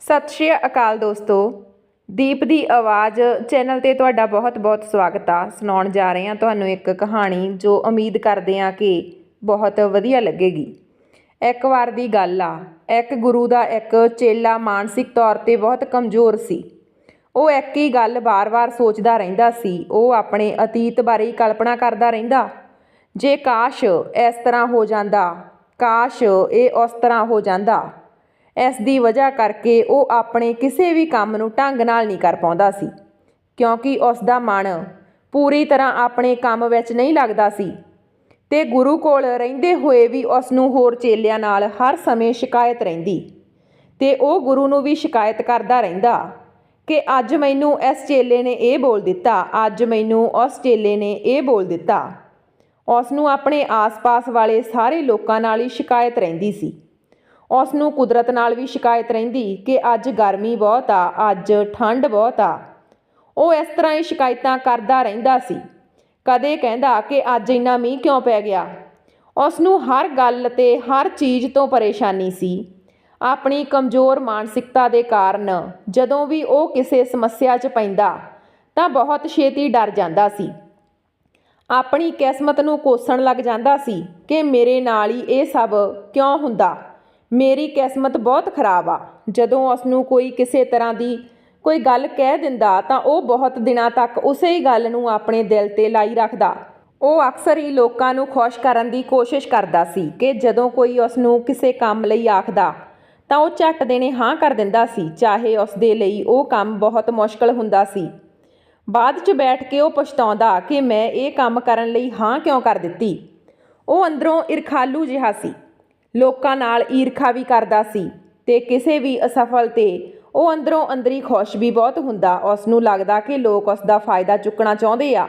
ਸਤਿ ਸ਼੍ਰੀ ਅਕਾਲ ਦੋਸਤੋ। ਦੀਪ ਦੀ ਆਵਾਜ਼ ਚੈਨਲ ਤੇ ਤੁਹਾਡਾ ਬਹੁਤ-ਬਹੁਤ ਸਵਾਗਤ ਆ। ਸੁਣਾਉਣ ਜਾ ਰਹੇ ਹਾਂ ਤੁਹਾਨੂੰ ਇੱਕ ਕਹਾਣੀ ਜੋ ਉਮੀਦ ਕਰਦੇ ਹਾਂ ਕਿ ਬਹੁਤ ਵਧੀਆ ਲੱਗੇਗੀ। ਇੱਕ ਵਾਰ ਦੀ ਗੱਲ ਆ। ਇੱਕ ਗੁਰੂ ਦਾ ਇੱਕ ਚੇਲਾ ਮਾਨਸਿਕ ਤੌਰ ਤੇ ਬਹੁਤ ਕਮਜ਼ੋਰ ਸੀ। ਉਹ ਇੱਕ ਹੀ ਗੱਲ ਬਾਰ-ਬਾਰ ਸੋਚਦਾ ਰਹਿੰਦਾ ਸੀ। ਉਹ ਆਪਣੇ ਅਤੀਤ ਬਾਰੇ ਹੀ ਕਲਪਨਾ ਕਰਦਾ ਰਹਿੰਦਾ। ਜੇ ਕਾਸ਼ ਇਸ ਤਰ੍ਹਾਂ ਹੋ ਜਾਂਦਾ, ਕਾਸ਼ ਇਹ ਉਸ ਤਰ੍ਹਾਂ ਹੋ ਜਾਂਦਾ। ਇਸ ਦੀ ਵਜ੍ਹਾ ਕਰਕੇ ਉਹ ਆਪਣੇ ਕਿਸੇ ਵੀ ਕੰਮ ਨੂੰ ਢੰਗ ਨਾਲ ਨਹੀਂ ਕਰ ਪਾਉਂਦਾ ਸੀ। ਕਿਉਂਕਿ ਉਸ ਦਾ ਮਨ ਪੂਰੀ ਤਰ੍ਹਾਂ ਆਪਣੇ ਕੰਮ ਵਿੱਚ ਨਹੀਂ ਲੱਗਦਾ ਸੀ ਤੇ ਗੁਰੂ ਕੋਲ ਰਹਿੰਦੇ ਹੋਏ ਵੀ ਉਸ ਨੂੰ ਹੋਰ ਚੇਲਿਆਂ ਨਾਲ ਹਰ ਸਮੇਂ ਸ਼ਿਕਾਇਤ ਰਹਿੰਦੀ। ਤੇ ਉਹ ਗੁਰੂ ਨੂੰ ਵੀ ਸ਼ਿਕਾਇਤ ਕਰਦਾ ਰਹਿੰਦਾ ਕਿ ਅੱਜ ਮੈਨੂੰ ਇਸ ਚੇਲੇ ਨੇ ਇਹ ਬੋਲ ਦਿੱਤਾ, ਅੱਜ ਮੈਨੂੰ ਉਸ ਚੇਲੇ ਨੇ ਇਹ ਬੋਲ ਦਿੱਤਾ। ਉਸ ਨੂੰ ਆਪਣੇ ਆਸ-ਪਾਸ ਵਾਲੇ ਸਾਰੇ ਲੋਕਾਂ ਨਾਲ ਹੀ ਸ਼ਿਕਾਇਤ ਰਹਿੰਦੀ ਸੀ। ਉਸ ਨੂੰ ਕੁਦਰਤ ਨਾਲ ਵੀ ਸ਼ਿਕਾਇਤ ਰਹਿੰਦੀ ਕਿ ਅੱਜ ਗਰਮੀ ਬਹੁਤ ਆ, ਅੱਜ ਠੰਡ ਬਹੁਤ ਆ। ਉਹ ਇਸ ਤਰ੍ਹਾਂ ਹੀ ਸ਼ਿਕਾਇਤਾਂ ਕਰਦਾ ਰਹਿੰਦਾ ਸੀ। ਕਦੇ ਕਹਿੰਦਾ ਕਿ ਅੱਜ ਇੰਨਾ ਮੀਂਹ ਕਿਉਂ ਪੈ ਗਿਆ? ਉਸ ਨੂੰ ਹਰ ਗੱਲ ਤੇ ਹਰ ਚੀਜ਼ ਤੋਂ ਪਰੇਸ਼ਾਨੀ ਸੀ। ਆਪਣੀ ਕਮਜ਼ੋਰ ਮਾਨਸਿਕਤਾ ਦੇ ਕਾਰਨ ਜਦੋਂ ਵੀ ਉਹ ਕਿਸੇ ਸਮੱਸਿਆ 'ਚ ਪੈਂਦਾ ਤਾਂ ਬਹੁਤ ਛੇਤੀ ਡਰ ਜਾਂਦਾ ਸੀ। ਆਪਣੀ ਕਿਸਮਤ ਨੂੰ ਕੋਸਣ ਲੱਗ ਜਾਂਦਾ ਸੀ ਕਿ ਮੇਰੇ ਨਾਲ ਹੀ ਇਹ ਸਭ ਕਿਉਂ ਹੁੰਦਾ? ਮੇਰੀ ਕਿਸਮਤ ਬਹੁਤ ਖਰਾਬ ਆ। ਜਦੋਂ ਉਸ ਨੂੰ ਕੋਈ ਕਿਸੇ ਤਰ੍ਹਾਂ ਦੀ ਕੋਈ ਗੱਲ ਕਹਿ ਦਿੰਦਾ ਤਾਂ ਉਹ ਬਹੁਤ ਦਿਨਾਂ ਤੱਕ ਉਸੇ ਹੀ ਗੱਲ ਨੂੰ ਆਪਣੇ ਦਿਲ ਤੇ ਲਾਈ ਰੱਖਦਾ। ਉਹ ਅਕਸਰ ਹੀ ਲੋਕਾਂ ਨੂੰ ਖੁਸ਼ ਕਰਨ ਦੀ ਕੋਸ਼ਿਸ਼ ਕਰਦਾ ਸੀ ਕਿ ਜਦੋਂ ਕੋਈ ਉਸ ਨੂੰ ਕਿਸੇ ਕੰਮ ਲਈ ਆਖਦਾ ਤਾਂ ਉਹ ਝੱਟ ਦੇਣੇ ਹਾਂ ਕਰ ਦਿੰਦਾ ਸੀ, ਚਾਹੇ ਉਸ ਦੇ ਲਈ ਉਹ ਕੰਮ ਬਹੁਤ ਮੁਸ਼ਕਲ ਹੁੰਦਾ ਸੀ। ਬਾਅਦ 'ਚ ਬੈਠ ਕੇ ਉਹ ਪਛਤਾਉਂਦਾ ਕਿ ਮੈਂ ਇਹ ਕੰਮ ਕਰਨ ਲਈ ਹਾਂ ਕਿਉਂ ਕਰ ਦਿੱਤੀ। ਉਹ ਅੰਦਰੋਂ ਇਰਖਾਲੂ ਜਿਹਾ ਸੀ। ਲੋਕਾਂ ਨਾਲ ਈਰਖਾ ਵੀ ਕਰਦਾ ਸੀ ਤੇ ਕਿਸੇ ਵੀ ਅਸਫਲ ਤੇ ਉਹ ਅੰਦਰੋਂ ਅੰਦਰੀ ਖੁਸ਼ ਵੀ ਬਹੁਤ ਹੁੰਦਾ। ਉਸ ਨੂੰ ਲੱਗਦਾ ਕਿ ਲੋਕ ਉਸ ਦਾ ਫਾਇਦਾ ਚੁੱਕਣਾ ਚਾਹੁੰਦੇ ਆ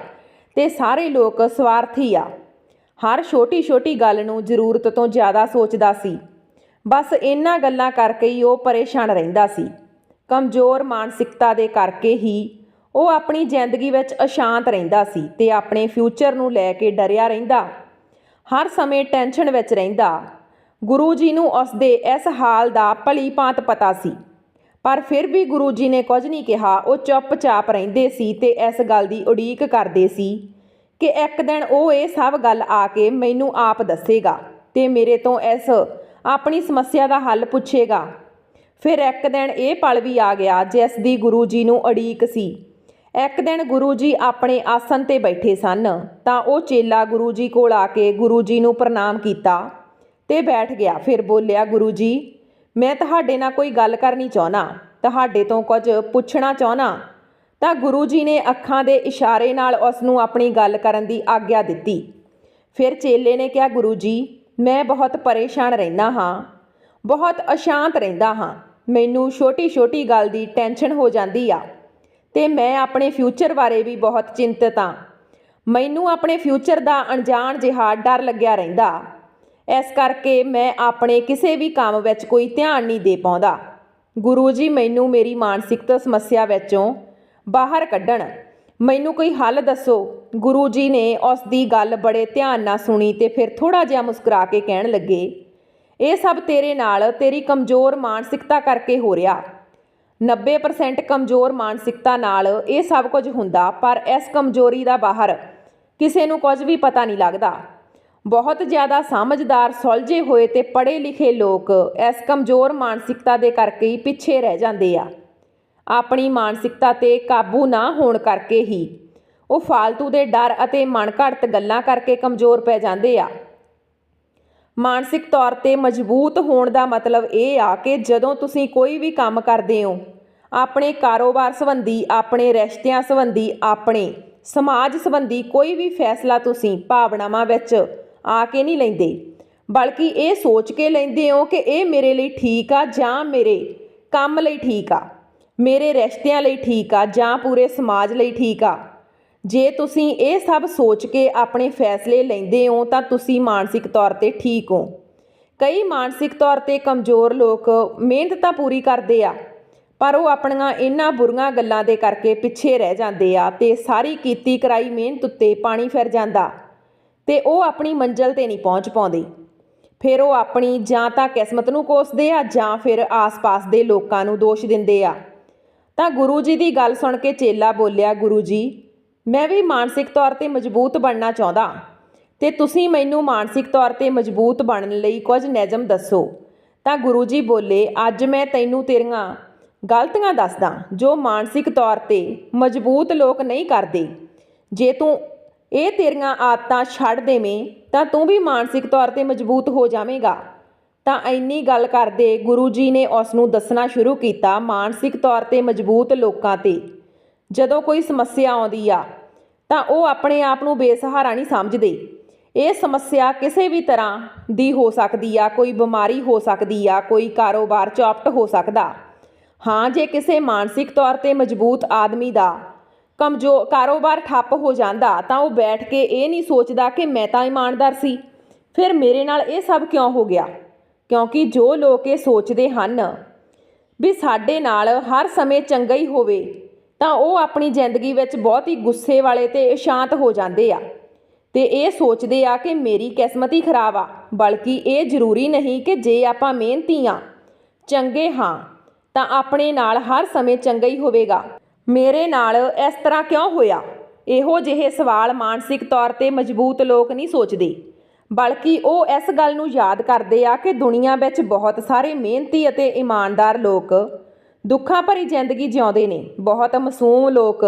ਤੇ ਸਾਰੇ ਲੋਕ ਸਵਾਰਥੀ ਆ। ਹਰ ਛੋਟੀ-ਛੋਟੀ ਗੱਲ ਨੂੰ ਜ਼ਰੂਰਤ ਤੋਂ ਜ਼ਿਆਦਾ ਸੋਚਦਾ ਸੀ। ਬਸ ਇਹਨਾਂ ਗੱਲਾਂ ਕਰਕੇ ਹੀ ਉਹ ਪਰੇਸ਼ਾਨ ਰਹਿੰਦਾ ਸੀ। ਕਮਜ਼ੋਰ ਮਾਨਸਿਕਤਾ ਦੇ ਕਰਕੇ ਹੀ ਉਹ ਆਪਣੀ ਜ਼ਿੰਦਗੀ ਵਿੱਚ ਅਸ਼ਾਂਤ ਰਹਿੰਦਾ ਸੀ ਤੇ ਆਪਣੇ ਫਿਊਚਰ ਨੂੰ ਲੈ ਕੇ ਡਰਿਆ ਰਹਿੰਦਾ। ਹਰ ਸਮੇਂ ਟੈਨਸ਼ਨ ਵਿੱਚ ਰਹਿੰਦਾ। ਗੁਰੂ ਜੀ ਨੂੰ ਉਸ ਦੇ ਇਸ ਹਾਲ ਦਾ ਭਲੀ ਭਾਂਤ ਪਤਾ ਸੀ। ਪਰ ਫਿਰ ਵੀ ਗੁਰੂ ਜੀ ਨੇ ਕੁਝ ਨਹੀਂ ਕਿਹਾ, ਉਹ ਚੁੱਪਚਾਪ ਰਹਿੰਦੇ ਸੀ ਤੇ ਇਸ ਗੱਲ ਦੀ ਉਡੀਕ ਕਰਦੇ ਸੀ ਕਿ ਇੱਕ ਦਿਨ ਉਹ ਇਹ ਸਭ ਗੱਲ ਆ ਕੇ ਮੈਨੂੰ ਆਪ ਦੱਸੇਗਾ ਤੇ ਮੇਰੇ ਤੋਂ ਇਸ ਆਪਣੀ ਸਮੱਸਿਆ ਦਾ ਹੱਲ ਪੁੱਛੇਗਾ। ਫਿਰ ਇੱਕ ਦਿਨ ਇਹ ਪਲ ਵੀ ਆ ਗਿਆ ਜਿਸ ਦੀ ਗੁਰੂ ਜੀ ਨੂੰ ਉਡੀਕ ਸੀ। ਇੱਕ ਦਿਨ ਗੁਰੂ ਜੀ ਆਪਣੇ ਆਸਨ ਤੇ ਬੈਠੇ ਸਨ, ਤਾਂ ਉਹ ਚੇਲਾ ਗੁਰੂ ਜੀ ਕੋਲ ਆ ਕੇ ਗੁਰੂ ਜੀ ਨੂੰ ਪ੍ਰਣਾਮ ਕੀਤਾ। ਤੇ ਬੈਠ ਗਿਆ। ਫਿਰ ਬੋਲਿਆ, ਗੁਰੂ ਜੀ, ਮੈਂ ਤੁਹਾਡੇ ਨਾਲ ਕੋਈ ਗੱਲ ਕਰਨੀ ਚਾਹਨਾ ਤੁਹਾਡੇ ਤੋਂ ਕੁਝ ਪੁੱਛਣਾ ਚਾਹਨਾ ਤਾਂ ਗੁਰੂ ਜੀ ਨੇ ਅੱਖਾਂ ਦੇ ਇਸ਼ਾਰੇ ਨਾਲ ਉਸ ਨੂੰ ਆਪਣੀ ਗੱਲ ਕਰਨ ਦੀ ਆਗਿਆ ਦਿੱਤੀ। ਫਿਰ ਚੇਲੇ ਨੇ ਕਿਹਾ, ਗੁਰੂ ਜੀ, ਮੈਂ ਬਹੁਤ ਪਰੇਸ਼ਾਨ ਰਹਿਣਾ ਹਾਂ। ਬਹੁਤ ਅਸ਼ਾਂਤ ਰਹਿੰਦਾ ਹਾਂ। ਮੈਨੂੰ ਛੋਟੀ-ਛੋਟੀ ਗੱਲ ਦੀ ਟੈਨਸ਼ਨ ਹੋ ਜਾਂਦੀ ਆ ਤੇ ਮੈਂ ਆਪਣੇ ਫਿਊਚਰ ਬਾਰੇ ਵੀ ਬਹੁਤ ਚਿੰਤਤ ਹਾਂ। ਮੈਨੂੰ ਆਪਣੇ ਫਿਊਚਰ ਦਾ ਅਣਜਾਣ ਜਿਹਾ ਡਰ ਲੱਗਿਆ ਰਹਿੰਦਾ। ਇਸ ਕਰਕੇ ਮੈਂ ਆਪਣੇ ਕਿਸੇ ਵੀ ਕੰਮ ਵਿੱਚ ਕੋਈ ਧਿਆਨ ਨਹੀਂ ਦੇ ਪਾਉਂਦਾ। ਗੁਰੂ ਜੀ, ਮੈਨੂੰ ਮੇਰੀ ਮਾਨਸਿਕਤਾ ਸਮੱਸਿਆ ਵਿੱਚੋਂ ਬਾਹਰ ਕੱਢਣ। ਮੈਨੂੰ ਕੋਈ ਹੱਲ ਦੱਸੋ? ਗੁਰੂ ਜੀ ਨੇ ਉਸ ਦੀ ਗੱਲ ਬੜੇ ਧਿਆਨ ਨਾਲ ਸੁਣੀ ਤੇ ਫਿਰ ਥੋੜਾ ਜਿਹਾ ਮੁਸਕਰਾ ਕੇ ਕਹਿਣ ਲੱਗੇ, ਇਹ ਸਭ ਤੇਰੇ ਨਾਲ ਤੇਰੀ ਕਮਜ਼ੋਰ ਮਾਨਸਿਕਤਾ ਕਰਕੇ ਹੋ ਰਿਹਾ। 90% ਕਮਜ਼ੋਰ ਮਾਨਸਿਕਤਾ ਨਾਲ ਇਹ ਸਭ ਕੁਝ ਹੁੰਦਾ, ਪਰ ਇਸ ਕਮਜ਼ੋਰੀ ਦਾ ਬਾਹਰ ਕਿਸੇ ਨੂੰ ਕੁਝ ਵੀ ਪਤਾ ਨਹੀਂ ਲੱਗਦਾ। ਬਹੁਤ ਜ਼ਿਆਦਾ ਸਮਝਦਾਰ, ਸੁਲਝੇ ਹੋਏ ਤੇ ਪੜ੍ਹੇ ਲਿਖੇ ਲੋਕ ਇਸ ਕਮਜ਼ੋਰ ਮਾਨਸਿਕਤਾ ਦੇ ਕਰਕੇ ਹੀ ਪਿੱਛੇ ਰਹਿ ਜਾਂਦੇ ਆ। ਆਪਣੀ ਮਾਨਸਿਕਤਾ ਤੇ ਕਾਬੂ ਨਾ ਹੋਣ ਕਰਕੇ ਹੀ ਉਹ ਫਾਲਤੂ ਦੇ ਡਰ ਅਤੇ ਮਨ ਘੜਤ ਗੱਲਾਂ ਕਰਕੇ ਕਮਜ਼ੋਰ ਪੈ ਜਾਂਦੇ ਆ। ਮਾਨਸਿਕ ਤੌਰ ਤੇ ਮਜ਼ਬੂਤ ਹੋਣ ਦਾ ਮਤਲਬ ਇਹ ਆ ਕਿ ਜਦੋਂ ਤੁਸੀਂ ਕੋਈ ਵੀ ਕੰਮ ਕਰਦੇ ਹੋ, ਆਪਣੇ ਕਾਰੋਬਾਰ ਸੰਬੰਧੀ, ਆਪਣੇ ਰਿਸ਼ਤਿਆਂ ਸੰਬੰਧੀ, ਆਪਣੇ ਸਮਾਜ ਸੰਬੰਧੀ ਕੋਈ ਵੀ ਫੈਸਲਾ ਤੁਸੀਂ ਭਾਵਨਾਵਾਂ ਵਿੱਚ ਆ ਕੇ ਨਹੀਂ ਲੈਂਦੇ। ਬਲਕਿ ਇਹ ਸੋਚ ਕੇ ਲੈਂਦੇ ਹੋ ਕਿ ਇਹ ਮੇਰੇ ਲਈ ਠੀਕ ਆ ਜਾਂ ਮੇਰੇ ਕੰਮ ਲਈ ਠੀਕ ਆ, ਮੇਰੇ ਰਿਸ਼ਤਿਆਂ ਲਈ ਠੀਕ ਆ ਜਾਂ ਪੂਰੇ ਸਮਾਜ ਲਈ ਠੀਕ ਆ। ਜੇ ਤੁਸੀਂ ਇਹ ਸਭ ਸੋਚ ਕੇ ਆਪਣੇ ਫੈਸਲੇ ਲੈਂਦੇ ਹੋ ਤਾਂ ਤੁਸੀਂ ਮਾਨਸਿਕ ਤੌਰ ਤੇ ਠੀਕ ਹੋ। ਕਈ ਮਾਨਸਿਕ ਤੌਰ ਤੇ ਕਮਜ਼ੋਰ ਲੋਕ ਮਿਹਨਤ ਤਾਂ ਪੂਰੀ ਕਰਦੇ ਆ, ਪਰ ਉਹ ਆਪਣੀਆਂ ਇਹਨਾਂ ਬੁਰੀਆਂ ਗੱਲਾਂ ਦੇ ਕਰਕੇ ਪਿੱਛੇ ਰਹਿ ਜਾਂਦੇ ਆ ਤੇ ਸਾਰੀ ਕੀਤੀ ਕਰਾਈ ਮਿਹਨਤ ਉੱਤੇ ਪਾਣੀ ਫਿਰ ਜਾਂਦਾ। ਤੇ ਉਹ ਆਪਣੀ ਮੰਜ਼ਲ ਤੇ ਨਹੀਂ ਪਹੁੰਚ ਪਾਉਂਦੇ। ਫਿਰ ਉਹ ਆਪਣੀ ਜਾਂ ਤਾਂ ਕਿਸਮਤ ਨੂੰ ਕੋਸਦੇ ਆ ਜਾਂ ਫਿਰ ਆਸ-ਪਾਸ ਦੇ ਲੋਕਾਂ ਨੂੰ ਦੋਸ਼ ਦਿੰਦੇ ਆ। ਤਾਂ ਗੁਰੂ ਜੀ ਦੀ ਗੱਲ ਸੁਣ ਕੇ ਚੇਲਾ ਬੋਲਿਆ, ਗੁਰੂ ਜੀ, ਮੈਂ ਵੀ ਮਾਨਸਿਕ ਤੌਰ ਤੇ ਮਜ਼ਬੂਤ ਬਣਨਾ ਚਾਹੁੰਦਾ। ਤੇ ਤੁਸੀਂ ਮੈਨੂੰ ਮਾਨਸਿਕ ਤੌਰ ਤੇ ਮਜ਼ਬੂਤ ਬਣਨ ਲਈ ਕੁਝ ਨਿਯਮ ਦੱਸੋ। ਤਾਂ ਗੁਰੂ ਜੀ ਬੋਲੇ, ਅੱਜ ਮੈਂ ਤੈਨੂੰ ਤੇਰੀਆਂ ਗਲਤੀਆਂ ਦੱਸਦਾ ਜੋ ਮਾਨਸਿਕ ਤੌਰ ਤੇ ਮਜ਼ਬੂਤ ਲੋਕ ਨਹੀਂ ਕਰਦੇ। ਜੇ ਤੂੰ ਇਹ ਤੇਰੀਆਂ ਆਦਤਾਂ ਛੱਡ ਦੇਵੇਂ ਤਾਂ ਤੂੰ ਵੀ ਮਾਨਸਿਕ ਤੌਰ ਤੇ ਮਜ਼ਬੂਤ ਹੋ ਜਾਵੇਂਗਾ। ਤਾਂ ਇੰਨੀ ਗੱਲ ਕਰਦੇ ਗੁਰੂ ਜੀ ਨੇ ਉਸ ਨੂੰ ਦੱਸਣਾ ਸ਼ੁਰੂ ਕੀਤਾ ਮਾਨਸਿਕ ਤੌਰ ਤੇ ਮਜ਼ਬੂਤ ਲੋਕਾਂ ਤੇ। ਜਦੋਂ ਕੋਈ ਸਮੱਸਿਆ ਆਉਂਦੀ ਆ, ਤਾਂ ਉਹ ਆਪਣੇ ਆਪ ਨੂੰ ਬੇਸਹਾਰਾ ਨਹੀਂ ਸਮਝਦੇ। ਇਹ ਸਮੱਸਿਆ ਕਿਸੇ ਵੀ ਤਰ੍ਹਾਂ ਦੀ ਹੋ ਸਕਦੀ ਆ, ਕੋਈ ਬਿਮਾਰੀ ਹੋ ਸਕਦੀ ਆ, ਕੋਈ ਕਾਰੋਬਾਰ ਚੌਪਟ ਹੋ ਸਕਦਾ। ਹਾਂ, ਜੇ ਕਿਸੇ ਮਾਨਸਿਕ ਤੌਰ ਤੇ ਮਜ਼ਬੂਤ ਆਦਮੀ ਦਾ ਕਮਜ਼ੋਰ ਕਾਰੋਬਾਰ ਠੱਪ ਹੋ ਜਾਂਦਾ, ਤਾਂ ਉਹ ਬੈਠ ਕੇ ਇਹ ਨਹੀਂ ਸੋਚਦਾ ਕਿ ਮੈਂ ਤਾਂ ਇਮਾਨਦਾਰ ਸੀ। ਫਿਰ ਮੇਰੇ ਨਾਲ ਇਹ ਸਭ ਕਿਉਂ ਹੋ ਗਿਆ? ਕਿਉਂਕਿ ਜੋ ਲੋਕ ਇਹ ਸੋਚਦੇ ਹਨ ਵੀ ਸਾਡੇ ਨਾਲ ਹਰ ਸਮੇਂ ਚੰਗਾ ਹੀ ਹੋਵੇ, ਤਾਂ ਉਹ ਆਪਣੀ ਜ਼ਿੰਦਗੀ ਵਿੱਚ ਬਹੁਤ ਹੀ ਗੁੱਸੇ ਵਾਲੇ ਤੇ ਸ਼ਾਂਤ ਹੋ ਜਾਂਦੇ ਆ। ਤੇ ਇਹ ਸੋਚਦੇ ਆ ਕਿ ਮੇਰੀ ਕਿਸਮਤ ਹੀ ਖਰਾਬ ਆ, ਬਲਕਿ ਇਹ ਜ਼ਰੂਰੀ ਨਹੀਂ ਕਿ ਜੇ ਆਪਾਂ ਮਿਹਨਤੀ ਆ, ਚੰਗੇ ਹਾਂ, ਤਾਂ ਆਪਣੇ ਨਾਲ ਹਰ ਸਮੇਂ ਚੰਗਾ ਹੀ ਹੋਵੇਗਾ। ਮੇਰੇ ਨਾਲ ਇਸ ਤਰ੍ਹਾਂ ਕਿਉਂ ਹੋਇਆ? ਇਹੋ ਜਿਹੇ ਸਵਾਲ ਮਾਨਸਿਕ ਤੌਰ ਤੇ ਮਜ਼ਬੂਤ ਲੋਕ ਨਹੀਂ ਸੋਚਦੇ। ਬਲਕਿ ਉਹ ਇਸ ਗੱਲ ਨੂੰ ਯਾਦ ਕਰਦੇ ਆ ਕਿ ਦੁਨੀਆ ਵਿੱਚ ਬਹੁਤ ਸਾਰੇ ਮਿਹਨਤੀ ਅਤੇ ਇਮਾਨਦਾਰ ਲੋਕ ਦੁੱਖਾਂ ਭਰੀ ਜ਼ਿੰਦਗੀ ਜਿਉਂਦੇ ਨੇ। ਬਹੁਤ ਮਾਸੂਮ ਲੋਕ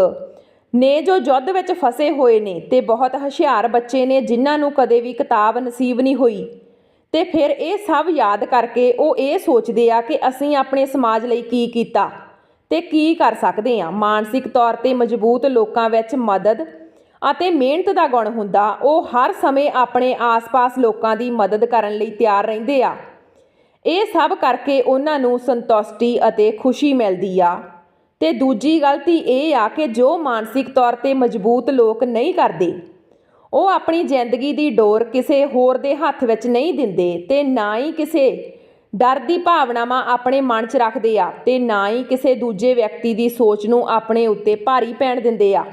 ਨੇ ਜੋ ਯੁੱਧ ਵਿੱਚ ਫਸੇ ਹੋਏ ਨੇ ਤੇ ਬਹੁਤ ਹੁਸ਼ਿਆਰ ਬੱਚੇ ਨੇ ਜਿਨ੍ਹਾਂ ਨੂੰ ਕਦੇ ਵੀ ਕਿਤਾਬ ਨਸੀਬ ਨਹੀਂ ਹੋਈ। ਤੇ ਫਿਰ ਇਹ ਸਭ ਯਾਦ ਕਰਕੇ ਉਹ ਇਹ ਸੋਚਦੇ ਆ ਕਿ ਅਸੀਂ ਆਪਣੇ ਸਮਾਜ ਲਈ ਕੀ ਕੀਤਾ। ਤੇ ਕੀ ਕਰ ਸਕਦੇ ਆ? ਮਾਨਸਿਕ ਤੌਰ ਤੇ ਮਜ਼ਬੂਤ ਲੋਕਾਂ ਵਿੱਚ ਮਦਦ ਅਤੇ ਮਿਹਨਤ ਦਾ ਗੁਣ ਹੁੰਦਾ, ਉਹ ਹਰ ਸਮੇਂ ਆਪਣੇ ਆਸ-ਪਾਸ ਲੋਕਾਂ ਦੀ ਮਦਦ ਕਰਨ ਲਈ ਤਿਆਰ ਰਹਿੰਦੇ ਆ। ਇਹ ਸਭ ਕਰਕੇ ਉਹਨਾਂ ਨੂੰ ਸੰਤੁਸ਼ਟੀ ਅਤੇ ਖੁਸ਼ੀ ਮਿਲਦੀ ਆ। ਤੇ ਦੂਜੀ ਗਲਤੀ ਇਹ ਆ ਕਿ ਜੋ ਮਾਨਸਿਕ ਤੌਰ ਤੇ ਮਜ਼ਬੂਤ ਲੋਕ ਨਹੀਂ ਕਰਦੇ, ਉਹ ਆਪਣੀ ਜ਼ਿੰਦਗੀ ਦੀ ਡੋਰ ਕਿਸੇ ਹੋਰ ਦੇ ਹੱਥ ਵਿੱਚ ਨਹੀਂ ਦਿੰਦੇ ਤੇ ਨਾ ਹੀ ਕਿਸੇ ਡਰ ਦੀ ਭਾਵਨਾਵਾਂ ਆਪਣੇ ਮਨ 'ਚ ਰੱਖਦੇ ਆ ਤੇ ਨਾ ਹੀ ਕਿਸੇ ਦੂਜੇ ਵਿਅਕਤੀ ਦੀ ਸੋਚ ਨੂੰ ਆਪਣੇ ਉੱਤੇ ਭਾਰੀ ਪੈਣ ਦਿੰਦੇ ਆ।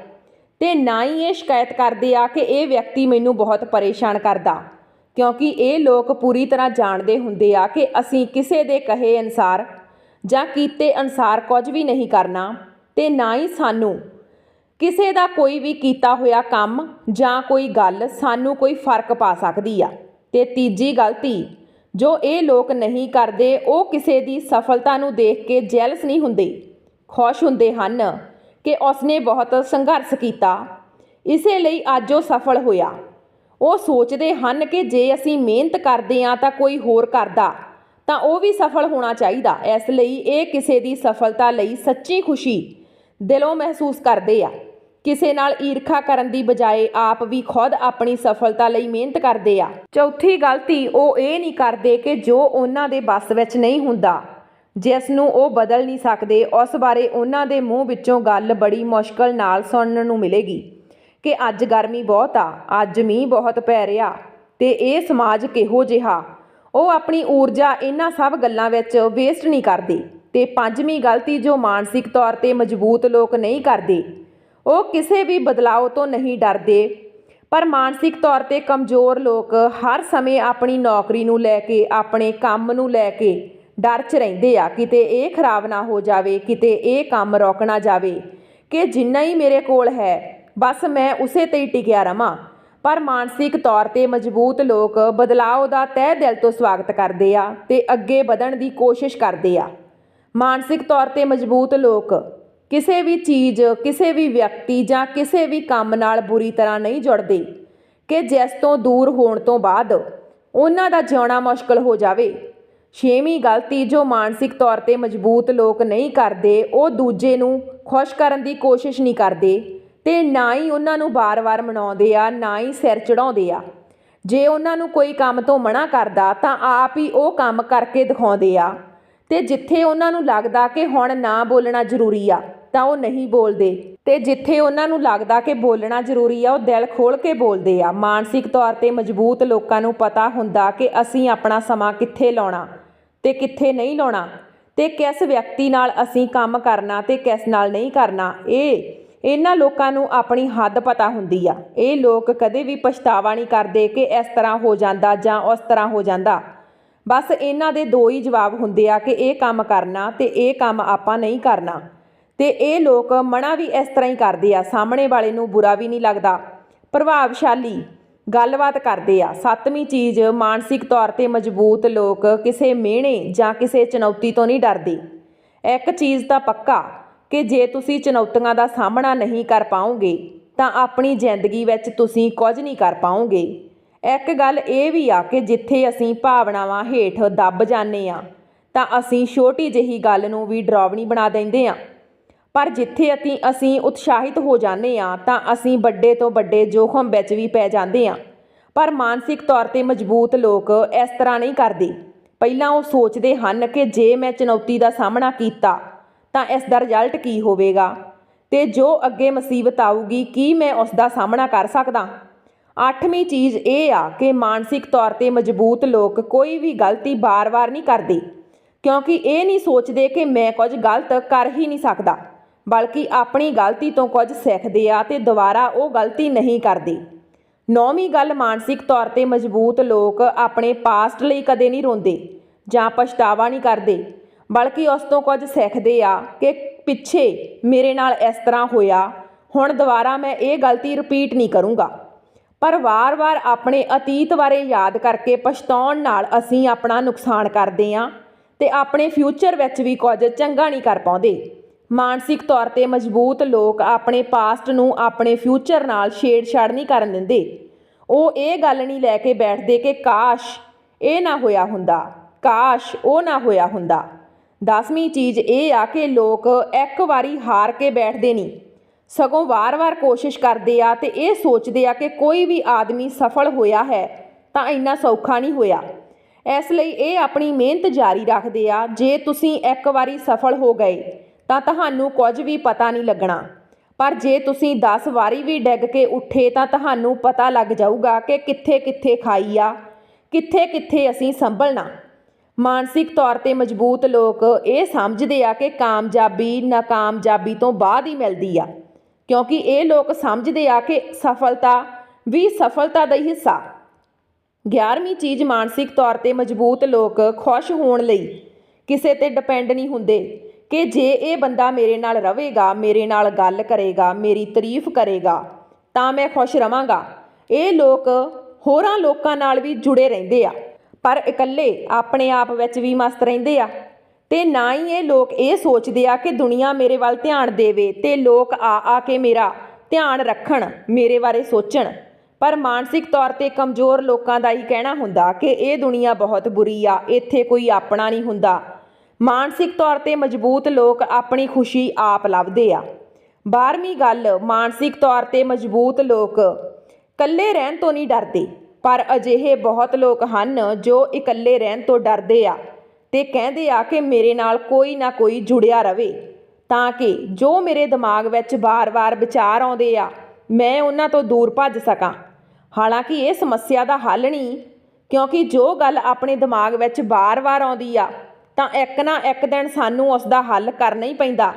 ਤੇ ਨਾ ਹੀ ਇਹ ਸ਼ਿਕਾਇਤ ਕਰਦੇ ਆ ਕਿ ਇਹ ਵਿਅਕਤੀ ਮੈਨੂੰ ਬਹੁਤ ਪਰੇਸ਼ਾਨ ਕਰਦਾ। ਕਿਉਂਕਿ ਇਹ ਲੋਕ ਪੂਰੀ ਤਰ੍ਹਾਂ ਜਾਣਦੇ ਹੁੰਦੇ ਆ ਕਿ ਅਸੀਂ ਕਿਸੇ ਦੇ ਕਹੇ ਅਨਸਾਰ ਜਾਂ ਕੀਤੇ ਅਨਸਾਰ ਕੁਝ ਵੀ ਨਹੀਂ ਕਰਨਾ ਤੇ ਨਾ ਹੀ ਸਾਨੂੰ ਕਿਸੇ ਦਾ ਕੋਈ ਵੀ ਕੀਤਾ ਹੋਇਆ ਕੰਮ ਜਾਂ ਕੋਈ ਗੱਲ ਸਾਨੂੰ ਕੋਈ ਫ਼ਰਕ ਪਾ ਸਕਦੀ ਆ। ਤੇ ਤੀਜੀ ਗਲਤੀ ਜੋ ਇਹ ਲੋਕ ਨਹੀਂ ਕਰਦੇ, ਉਹ ਕਿਸੇ ਦੀ ਸਫਲਤਾ ਨੂੰ ਦੇਖ ਕੇ ਜੈਲਸ ਨਹੀਂ ਹੁੰਦੇ। ਖੁਸ਼ ਹੁੰਦੇ ਹਨ ਕਿ ਉਸਨੇ ਬਹੁਤ ਸੰਘਰਸ਼ ਕੀਤਾ। ਇਸੇ ਲਈ ਅੱਜ ਉਹ ਸਫਲ ਹੋਇਆ। ਉਹ ਸੋਚਦੇ ਹਨ ਕਿ ਜੇ ਅਸੀਂ ਮਿਹਨਤ ਕਰਦੇ ਹਾਂ ਤਾਂ ਕੋਈ ਹੋਰ ਕਰਦਾ, ਤਾਂ ਉਹ ਵੀ ਸਫਲ ਹੋਣਾ ਚਾਹੀਦਾ। ਇਸ ਲਈ ਇਹ ਕਿਸੇ ਦੀ ਸਫਲਤਾ ਲਈ ਸੱਚੀ ਖੁਸ਼ੀ ਦਿਲੋਂ ਮਹਿਸੂਸ ਕਰਦੇ ਆ। ਕਿਸੇ ਨਾਲ ਈਰਖਾ ਕਰਨ ਦੀ ਬਜਾਏ ਆਪ ਵੀ ਖੁਦ ਆਪਣੀ ਸਫਲਤਾ ਲਈ ਮਿਹਨਤ ਕਰਦੇ ਆ। ਚੌਥੀ ਗਲਤੀ ਉਹ ਇਹ ਨਹੀਂ ਕਰਦੇ ਕਿ ਜੋ ਉਹਨਾਂ ਦੇ ਵੱਸ ਵਿੱਚ ਨਹੀਂ ਹੁੰਦਾ। ਜਿਸ ਨੂੰ ਉਹ ਬਦਲ ਨਹੀਂ ਸਕਦੇ, ਉਸ ਬਾਰੇ ਉਹਨਾਂ ਦੇ ਮੂੰਹ ਵਿੱਚੋਂ ਗੱਲ ਬੜੀ ਮੁਸ਼ਕਲ ਨਾਲ ਸੁਣਨ ਨੂੰ ਮਿਲੇਗੀ ਕਿ ਅੱਜ ਗਰਮੀ ਬਹੁਤ ਆ, ਅੱਜ ਮੀਂਹ ਬਹੁਤ ਪੈ ਰਿਹਾ ਤੇ ਇਹ ਸਮਾਜ ਕਿਹੋ ਜਿਹਾ। ਉਹ ਆਪਣੀ ਊਰਜਾ ਇਹਨਾਂ ਸਭ ਗੱਲਾਂ ਵਿੱਚ ਵੇਸਟ ਨਹੀਂ ਕਰਦੇ ਤੇ ਪੰਜਵੀਂ ਗਲਤੀ ਜੋ ਮਾਨਸਿਕ ਤੌਰ ਤੇ ਮਜ਼ਬੂਤ ਲੋਕ ਨਹੀਂ ਕਰਦੇ ਉਹ ਕਿਸੇ ਵੀ ਬਦਲਾਅ ਤੋਂ ਨਹੀਂ ਡਰਦੇ। ਪਰ ਮਾਨਸਿਕ ਤੌਰ ਤੇ ਕਮਜ਼ੋਰ ਲੋਕ ਹਰ ਸਮੇਂ ਆਪਣੀ ਨੌਕਰੀ ਨੂੰ ਲੈ ਕੇ, ਆਪਣੇ ਕੰਮ ਨੂੰ ਲੈ ਕੇ ਡਰ 'ਚ ਰਹਿੰਦੇ ਆ। ਕਿਤੇ ਇਹ ਖਰਾਬ ਨਾ ਹੋ ਜਾਵੇ, ਕਿਤੇ ਇਹ ਕੰਮ ਰੁਕ ਨਾ ਜਾਵੇ ਕਿ ਜਿੰਨਾ ਹੀ ਮੇਰੇ ਕੋਲ ਹੈ, ਬਸ ਮੈਂ ਉਸੇ ਤੇ ਹੀ ਟਿਕਿਆ ਰਵਾਂ। ਪਰ ਮਾਨਸਿਕ ਤੌਰ ਤੇ ਮਜ਼ਬੂਤ ਲੋਕ ਬਦਲਾਅ ਦਾ ਤਹਿ ਦਿਲ ਤੋਂ ਸਵਾਗਤ ਕਰਦੇ ਆ ਤੇ ਅੱਗੇ ਵਧਣ ਦੀ ਕੋਸ਼ਿਸ਼ ਕਰਦੇ ਆ। ਮਾਨਸਿਕ ਤੌਰ ਤੇ ਮਜ਼ਬੂਤ ਲੋਕ ਕਿਸੇ ਵੀ ਚੀਜ਼, ਕਿਸੇ ਵੀ ਵਿਅਕਤੀ ਜਾਂ ਕਿਸੇ ਵੀ ਕੰਮ ਨਾਲ ਬੁਰੀ ਤਰ੍ਹਾਂ ਨਹੀਂ ਜੁੜਦੇ, ਕਿ ਜਿਸ ਤੋਂ ਦੂਰ ਹੋਣ ਤੋਂ ਬਾਅਦ ਉਹਨਾਂ ਦਾ ਜਿਉਣਾ ਮੁਸ਼ਕਲ ਹੋ ਜਾਵੇ। ਛੇਵੀਂ ਗਲਤੀ ਜੋ ਮਾਨਸਿਕ ਤੌਰ ਤੇ ਮਜ਼ਬੂਤ ਲੋਕ ਨਹੀਂ ਕਰਦੇ, ਉਹ ਦੂਜੇ ਨੂੰ ਖੁਸ਼ ਕਰਨ ਦੀ ਕੋਸ਼ਿਸ਼ ਨਹੀਂ ਕਰਦੇ ਤੇ ਨਾ ਹੀ ਉਹਨਾਂ ਨੂੰ ਬਾਰ-ਬਾਰ ਮਨਾਉਂਦੇ ਆ, ਨਾ ਹੀ ਸਿਰ ਚੜਾਉਂਦੇ ਆ। ਜੇ ਉਹਨਾਂ ਨੂੰ ਕੋਈ ਕੰਮ ਤੋਂ ਮਨਾ ਕਰਦਾ, ਤਾਂ ਆਪ ਹੀ ਉਹ ਕੰਮ ਕਰਕੇ ਦਿਖਾਉਂਦੇ ਆ ਤੇ ਜਿੱਥੇ ਉਹਨਾਂ ਨੂੰ ਲੱਗਦਾ ਕਿ ਹੁਣ ਨਾ ਬੋਲਣਾ ਜ਼ਰੂਰੀ ਆ ਤਾਂ ਉਹ ਨਹੀਂ ਬੋਲਦੇ। ਤੇ ਜਿੱਥੇ ਉਹਨਾਂ ਨੂੰ ਲੱਗਦਾ ਕਿ ਬੋਲਣਾ ਜ਼ਰੂਰੀ ਆ, ਉਹ ਦਿਲ ਖੋਲ ਕੇ ਬੋਲਦੇ ਆ। ਮਾਨਸਿਕ ਤੌਰ ਤੇ ਮਜ਼ਬੂਤ ਲੋਕਾਂ ਨੂੰ ਪਤਾ ਹੁੰਦਾ ਕਿ ਅਸੀਂ ਆਪਣਾ ਸਮਾਂ ਕਿੱਥੇ ਲਾਉਣਾ ਤੇ ਕਿੱਥੇ ਨਹੀਂ ਲਾਉਣਾ ਤੇ ਕਿਸ ਵਿਅਕਤੀ ਨਾਲ ਅਸੀਂ ਕੰਮ ਕਰਨਾ ਤੇ ਕਿਸ ਨਾਲ ਨਹੀਂ ਕਰਨਾ। ਇਹ, ਇਹਨਾਂ ਲੋਕਾਂ ਨੂੰ ਆਪਣੀ ਹੱਦ ਪਤਾ ਹੁੰਦੀ ਆ। ਇਹ ਲੋਕ ਕਦੇ ਵੀ ਪਛਤਾਵਾ ਨਹੀਂ ਕਰਦੇ ਕਿ ਇਸ ਤਰ੍ਹਾਂ ਹੋ ਜਾਂਦਾ ਜਾਂ ਉਸ ਤਰ੍ਹਾਂ ਹੋ ਜਾਂਦਾ। ਬਸ ਇਹਨਾਂ ਦੇ ਦੋ ਹੀ ਜਵਾਬ ਹੁੰਦੇ ਆ ਕਿ ਇਹ ਕੰਮ ਕਰਨਾ ਤੇ ਇਹ ਕੰਮ ਆਪਾਂ ਨਹੀਂ ਕਰਨਾ। ਤੇ ਇਹ ਲੋਕ ਮਨਾ ਵੀ ਇਸ ਤਰ੍ਹਾਂ ਹੀ ਕਰਦੇ ਆ, ਸਾਹਮਣੇ ਵਾਲੇ ਨੂੰ ਬੁਰਾ ਵੀ ਨਹੀਂ ਲੱਗਦਾ। ਪ੍ਰਭਾਵਸ਼ਾਲੀ ਗੱਲਬਾਤ ਕਰਦੇ ਆ। ਸੱਤਵੀਂ ਚੀਜ਼, ਮਾਨਸਿਕ ਤੌਰ ਤੇ ਮਜ਼ਬੂਤ ਲੋਕ ਕਿਸੇ ਮਿਹਣੇ ਜਾਂ ਕਿਸੇ ਚੁਣੌਤੀ ਤੋਂ ਨਹੀਂ ਡਰਦੇ। ਇੱਕ ਚੀਜ਼ ਤਾਂ ਪੱਕਾ ਕਿ ਜੇ ਤੁਸੀਂ ਚੁਣੌਤੀਆਂ ਦਾ ਸਾਹਮਣਾ ਨਹੀਂ ਕਰ ਪਾਓਗੇ, ਤਾਂ ਆਪਣੀ ਜ਼ਿੰਦਗੀ ਵਿੱਚ ਤੁਸੀਂ ਕੁਝ ਨਹੀਂ ਕਰ ਪਾਓਗੇ। ਇੱਕ ਗੱਲ ਇਹ ਵੀ ਆ ਕਿ ਜਿੱਥੇ ਅਸੀਂ ਭਾਵਨਾਵਾਂ ਹੇਠ ਦੱਬ ਜਾਂਦੇ ਆ, ਤਾਂ ਅਸੀਂ ਛੋਟੀ ਜਿਹੀ ਗੱਲ ਨੂੰ ਵੀ ਡਰਾਵਣੀ ਬਣਾ ਦਿੰਦੇ ਆ। ਪਰ ਜਿੱਥੇ ਅਸੀਂ ਅਸੀਂ ਉਤਸ਼ਾਹਿਤ ਹੋ ਜਾਂਦੇ ਆ ਤਾਂ ਅਸੀਂ ਵੱਡੇ ਤੋਂ ਵੱਡੇ ਜੋਖਮ ਵਿੱਚ ਵੀ ਪੈ ਜਾਂਦੇ ਆ ਪਰ ਮਾਨਸਿਕ ਤੌਰ ਤੇ ਮਜ਼ਬੂਤ ਲੋਕ ਇਸ ਤਰ੍ਹਾਂ ਨਹੀਂ ਕਰਦੇ। ਪਹਿਲਾਂ ਉਹ ਸੋਚਦੇ ਹਨ ਕਿ ਜੇ ਮੈਂ ਚੁਣੌਤੀ ਦਾ ਸਾਹਮਣਾ ਕੀਤਾ, ਤਾਂ ਇਸ ਦਾ ਰਿਜ਼ਲਟ ਕੀ ਹੋਵੇਗਾ? ਤੇ ਜੋ ਅੱਗੇ ਮੁਸੀਬਤ ਆਊਗੀ, ਕੀ ਮੈਂ ਉਸ ਦਾ ਸਾਹਮਣਾ ਕਰ ਸਕਦਾ? ਅੱਠਵੀਂ ਚੀਜ਼ ਇਹ ਆ ਕਿ ਮਾਨਸਿਕ ਤੌਰ ਤੇ ਮਜ਼ਬੂਤ ਲੋਕ ਕੋਈ ਵੀ ਗਲਤੀ ਬਾਰ-ਬਾਰ ਨਹੀਂ ਕਰਦੇ। ਕਿਉਂਕਿ ਇਹ ਨਹੀਂ ਸੋਚਦੇ ਕਿ ਮੈਂ ਕੁਝ ਗਲਤ ਕਰ ਹੀ ਨਹੀਂ ਸਕਦਾ। ਬਲਕਿ ਆਪਣੀ ਗਲਤੀ ਤੋਂ ਕੁਝ ਸਿੱਖਦੇ ਆ ਤੇ ਦੁਬਾਰਾ ਉਹ ਗਲਤੀ ਨਹੀਂ ਕਰਦੇ। ਨੌਵੀਂ ਗੱਲ ਮਾਨਸਿਕ ਤੌਰ ਤੇ ਮਜ਼ਬੂਤ ਲੋਕ ਆਪਣੇ ਪਾਸਟ ਲਈ ਕਦੇ ਨਹੀਂ ਰੋਂਦੇ ਜਾਂ ਪਛਤਾਵਾ ਨਹੀਂ ਕਰਦੇ, ਬਲਕਿ ਉਸ ਤੋਂ ਕੁਝ ਸਿੱਖਦੇ ਆ ਕਿ ਪਿੱਛੇ ਮੇਰੇ ਨਾਲ ਇਸ ਤਰ੍ਹਾਂ ਹੋਇਆ, ਹੁਣ ਦੁਬਾਰਾ ਮੈਂ ਇਹ ਗਲਤੀ ਰਿਪੀਟ ਨਹੀਂ ਕਰੂੰਗਾ। ਪਰ ਵਾਰ-ਵਾਰ ਆਪਣੇ ਅਤੀਤ ਬਾਰੇ ਯਾਦ ਕਰਕੇ ਪਛਤਾਉਣ ਨਾਲ ਅਸੀਂ ਆਪਣਾ ਨੁਕਸਾਨ ਕਰਦੇ ਹਾਂ ਤੇ ਆਪਣੇ ਫਿਊਚਰ ਵਿੱਚ ਵੀ ਕੁਝ ਚੰਗਾ ਨਹੀਂ ਕਰ ਪਾਉਂਦੇ। ਮਾਨਸਿਕ ਤੌਰ ਤੇ ਮਜ਼ਬੂਤ ਲੋਕ ਆਪਣੇ ਪਾਸਟ ਨੂੰ ਆਪਣੇ ਫਿਊਚਰ ਨਾਲ ਛੇੜਛਾੜ ਨਹੀਂ ਕਰਨ ਦਿੰਦੇ। ਉਹ ਇਹ ਗੱਲ ਨਹੀਂ ਲੈ ਕੇ ਬੈਠਦੇ ਕਿ ਕਾਸ਼ ਇਹ ਨਾ ਹੋਇਆ ਹੁੰਦਾ, ਕਾਸ਼ ਉਹ ਨਾ ਹੋਇਆ ਹੁੰਦਾ। ਦਸਵੀਂ ਚੀਜ਼ ਇਹ ਆ ਕਿ ਲੋਕ ਇੱਕ ਵਾਰੀ ਹਾਰ ਕੇ ਬੈਠਦੇ ਨਹੀਂ। ਸਗੋਂ ਵਾਰ-ਵਾਰ ਕੋਸ਼ਿਸ਼ ਕਰਦੇ ਆ ਤੇ ਇਹ ਸੋਚਦੇ ਆ ਕਿ ਕੋਈ ਵੀ ਆਦਮੀ ਸਫਲ ਹੋਇਆ ਹੈ ਤਾਂ ਇੰਨਾ ਸੌਖਾ ਨਹੀਂ ਹੋਇਆ। ਇਸ ਲਈ ਇਹ ਆਪਣੀ ਮਿਹਨਤ ਜਾਰੀ ਰੱਖਦੇ ਆ, ਜੇ ਤੁਸੀਂ ਇੱਕ ਵਾਰੀ ਸਫਲ ਹੋ ਗਏ ਤਾਂ ਤੁਹਾਨੂੰ ਕੁਝ ਵੀ ਪਤਾ ਨਹੀਂ ਲੱਗਣਾ। ਪਰ ਜੇ ਤੁਸੀਂ 10 ਵਾਰੀ ਵੀ ਡਿੱਗ ਕੇ ਉੱਠੇ ਤਾਂ ਤੁਹਾਨੂੰ ਪਤਾ ਲੱਗ ਜਾਊਗਾ ਕਿ ਕਿੱਥੇ-ਕਿੱਥੇ ਖਾਈ ਆ ਕਿੱਥੇ-ਕਿੱਥੇ ਅਸੀਂ ਸੰਭਲਣਾ। ਮਾਨਸਿਕ ਤੌਰ ਤੇ ਮਜ਼ਬੂਤ ਲੋਕ ਇਹ ਸਮਝਦੇ ਆ ਕਿ ਕਾਮਯਾਬੀ ਨਾਕਾਮਯਾਬੀ ਤੋਂ ਬਾਅਦ ਹੀ ਮਿਲਦੀ ਆ। ਕਿਉਂਕਿ ਇਹ ਲੋਕ ਸਮਝਦੇ ਆ ਕਿ ਸਫਲਤਾ ਵੀ ਸਫਲਤਾ ਦਾ ਹੀ ਹਿੱਸਾ। 11ਵੀਂ ਚੀਜ਼ ਮਾਨਸਿਕ ਤੌਰ ਤੇ ਮਜ਼ਬੂਤ ਲੋਕ ਖੁਸ਼ ਹੋਣ ਲਈ ਕਿਸੇ ਤੇ ਡਿਪੈਂਡ ਨਹੀਂ ਹੁੰਦੇ। ਕਿ ਜੇ ਇਹ ਬੰਦਾ ਮੇਰੇ ਨਾਲ ਰਹੇਗਾ, ਮੇਰੇ ਨਾਲ ਗੱਲ ਕਰੇਗਾ, ਮੇਰੀ ਤਾਰੀਫ ਕਰੇਗਾ, ਤਾਂ ਮੈਂ ਖੁਸ਼ ਰਵਾਂਗਾ। ਇਹ ਲੋਕ ਹੋਰਾਂ ਲੋਕਾਂ ਨਾਲ ਵੀ ਜੁੜੇ ਰਹਿੰਦੇ ਆ, ਪਰ ਇਕੱਲੇ ਆਪਣੇ ਆਪ ਵਿੱਚ ਵੀ ਮਸਤ ਰਹਿੰਦੇ ਆ। ਤੇ ਨਾ ਹੀ ਇਹ ਲੋਕ ਇਹ ਸੋਚਦੇ ਆ ਕਿ ਦੁਨੀਆ ਮੇਰੇ ਵੱਲ ਧਿਆਨ ਦੇਵੇ ਤੇ ਲੋਕ ਆ ਆ ਕੇ ਮੇਰਾ ਧਿਆਨ ਰੱਖਣ, ਮੇਰੇ ਬਾਰੇ ਸੋਚਣ। ਪਰ ਮਾਨਸਿਕ ਤੌਰ ਤੇ ਕਮਜ਼ੋਰ ਲੋਕਾਂ ਦਾ ਹੀ ਕਹਿਣਾ ਹੁੰਦਾ ਕਿ ਇਹ ਦੁਨੀਆ ਬਹੁਤ ਬੁਰੀ ਆ, ਇੱਥੇ ਕੋਈ ਆਪਣਾ ਨਹੀਂ ਹੁੰਦਾ। ਮਾਨਸਿਕ ਤੌਰ ਤੇ ਮਜ਼ਬੂਤ ਲੋਕ ਆਪਣੀ ਖੁਸ਼ੀ ਆਪ ਲੱਭਦੇ ਆ। 12ਵੀਂ ਗੱਲ, ਮਾਨਸਿਕ ਤੌਰ ਤੇ ਮਜ਼ਬੂਤ ਲੋਕ ਇਕੱਲੇ ਰਹਿਣ ਤੋਂ ਨਹੀਂ ਡਰਦੇ, ਪਰ ਅਜਿਹੇ ਬਹੁਤ ਲੋਕ ਹਨ ਜੋ ਇਕੱਲੇ ਰਹਿਣ ਤੋਂ ਡਰਦੇ ਆ ਤੇ ਕਹਿੰਦੇ ਆ ਕਿ ਮੇਰੇ ਨਾਲ ਕੋਈ ਨਾ ਕੋਈ ਜੁੜਿਆ ਰਵੇ, ਤਾਂ ਕਿ ਜੋ ਮੇਰੇ ਦਿਮਾਗ ਵਿੱਚ ਬਾਰ-ਬਾਰ ਵਿਚਾਰ ਆਉਂਦੇ ਆ, ਮੈਂ ਉਹਨਾਂ ਤੋਂ ਦੂਰ ਭੱਜ ਸਕਾਂ। ਹਾਲਾਂਕਿ ਇਹ ਸਮੱਸਿਆ ਦਾ ਹੱਲ ਨਹੀਂ, ਕਿਉਂਕਿ ਜੋ ਗੱਲ ਆਪਣੇ ਦਿਮਾਗ ਵਿੱਚ ਬਾਰ-ਬਾਰ ਆਉਂਦੀ ਆ ਤਾਂ ਇੱਕ ਨਾ ਇੱਕ ਦਿਨ ਸਾਨੂੰ ਉਸ ਦਾ ਹੱਲ ਕਰਨਾ ਹੀ ਪੈਂਦਾ।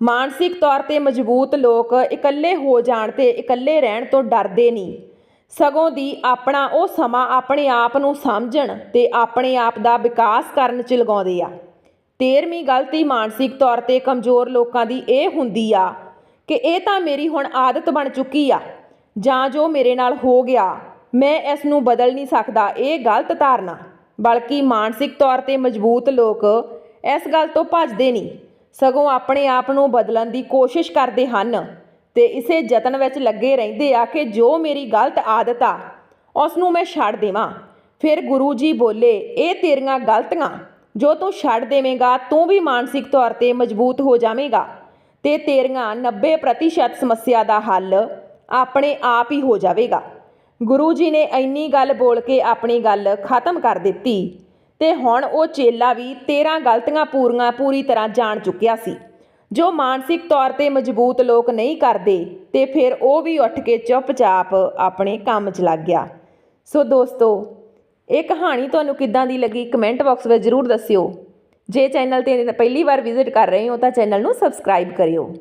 ਮਾਨਸਿਕ ਤੌਰ ਤੇ ਮਜ਼ਬੂਤ ਲੋਕ ਇਕੱਲੇ ਹੋ ਜਾਣ ਤੇ ਇਕੱਲੇ ਰਹਿਣ ਤੋਂ ਡਰਦੇ ਨਹੀਂ। ਸਗੋਂ ਦੀ ਆਪਣਾ ਉਹ ਸਮਾਂ ਆਪਣੇ ਆਪ ਨੂੰ ਸਮਝਣ ਤੇ ਆਪਣੇ ਆਪ ਦਾ ਵਿਕਾਸ ਕਰਨ ਚ ਲਗਾਉਂਦੇ ਆ। 13ਵੀਂ ਗਲਤੀ ਮਾਨਸਿਕ ਤੌਰ ਤੇ ਕਮਜ਼ੋਰ ਲੋਕਾਂ ਦੀ ਇਹ ਹੁੰਦੀ ਆ ਕਿ ਇਹ ਤਾਂ ਮੇਰੀ ਹੁਣ ਆਦਤ ਬਣ ਚੁੱਕੀ ਆ, ਜਾਂ ਜੋ ਮੇਰੇ ਨਾਲ ਹੋ ਗਿਆ, ਮੈਂ ਇਸ ਨੂੰ ਬਦਲ ਨਹੀਂ ਸਕਦਾ, ਇਹ ਗਲਤ ਧਾਰਨਾ। ਬਲਕਿ ਮਾਨਸਿਕ ਤੌਰ ਤੇ ਮਜ਼ਬੂਤ ਲੋਕ ਇਸ ਗੱਲ ਤੋਂ ਭੱਜਦੇ ਨਹੀਂ। ਸਗੋਂ ਆਪਣੇ ਆਪ ਨੂੰ ਬਦਲਣ ਦੀ ਕੋਸ਼ਿਸ਼ ਕਰਦੇ ਹਨ ਤੇ ਇਸੇ ਯਤਨ ਵਿੱਚ ਲੱਗੇ ਰਹਿੰਦੇ ਆ ਕਿ ਜੋ ਮੇਰੀ ਗਲਤ ਆਦਤ ਆ ਉਸ ਨੂੰ ਮੈਂ ਛੱਡ ਦੇਵਾਂ। ਫਿਰ ਗੁਰੂ ਜੀ ਬੋਲੇ, ਇਹ ਤੇਰੀਆਂ ਗਲਤੀਆਂ, ਜੋ ਤੂੰ ਛੱਡ ਦੇਵੇਂਗਾ, ਤੂੰ ਵੀ ਮਾਨਸਿਕ ਤੌਰ ਤੇ ਮਜ਼ਬੂਤ ਹੋ ਜਾਵੇਂਗਾ ਤੇ ਤੇਰੀਆਂ 90% ਸਮੱਸਿਆ ਦਾ ਹੱਲ ਆਪਣੇ ਆਪ ਹੀ ਹੋ ਜਾਵੇਗਾ। ਗੁਰੂ ਜੀ ਨੇ ਇੰਨੀ ਗੱਲ ਬੋਲ ਕੇ ਆਪਣੀ ਗੱਲ ਖਤਮ ਕਰ ਦਿੱਤੀ ਤੇ ਹੁਣ ਉਹ ਚੇਲਾ ਵੀ 13 ਗਲਤੀਆਂ ਪੂਰੀਆਂ ਪੂਰੀ ਤਰ੍ਹਾਂ ਜਾਣ ਚੁੱਕਿਆ ਸੀ। ਜੋ ਮਾਨਸਿਕ ਤੌਰ ਤੇ ਮਜ਼ਬੂਤ ਲੋਕ ਨਹੀਂ ਕਰਦੇ ਤੇ ਫਿਰ ਉਹ ਵੀ ਉੱਠ ਕੇ ਚੁੱਪਚਾਪ ਆਪਣੇ ਕੰਮ 'ਚ ਲੱਗ ਗਿਆ। ਸੋ ਦੋਸਤੋ, ਇਹ ਕਹਾਣੀ ਤੁਹਾਨੂੰ ਕਿੱਦਾਂ ਦੀ ਲੱਗੀ ਕਮੈਂਟ ਬਾਕਸ ਵਿੱਚ ਜ਼ਰੂਰ ਦੱਸਿਓ। ਜੇ ਚੈਨਲ ਤੇ ਪਹਿਲੀ ਵਾਰ ਵਿਜ਼ਿਟ ਕਰ ਰਹੇ ਹੋ ਤਾਂ ਚੈਨਲ ਨੂੰ ਸਬਸਕ੍ਰਾਈਬ ਕਰਿਓ।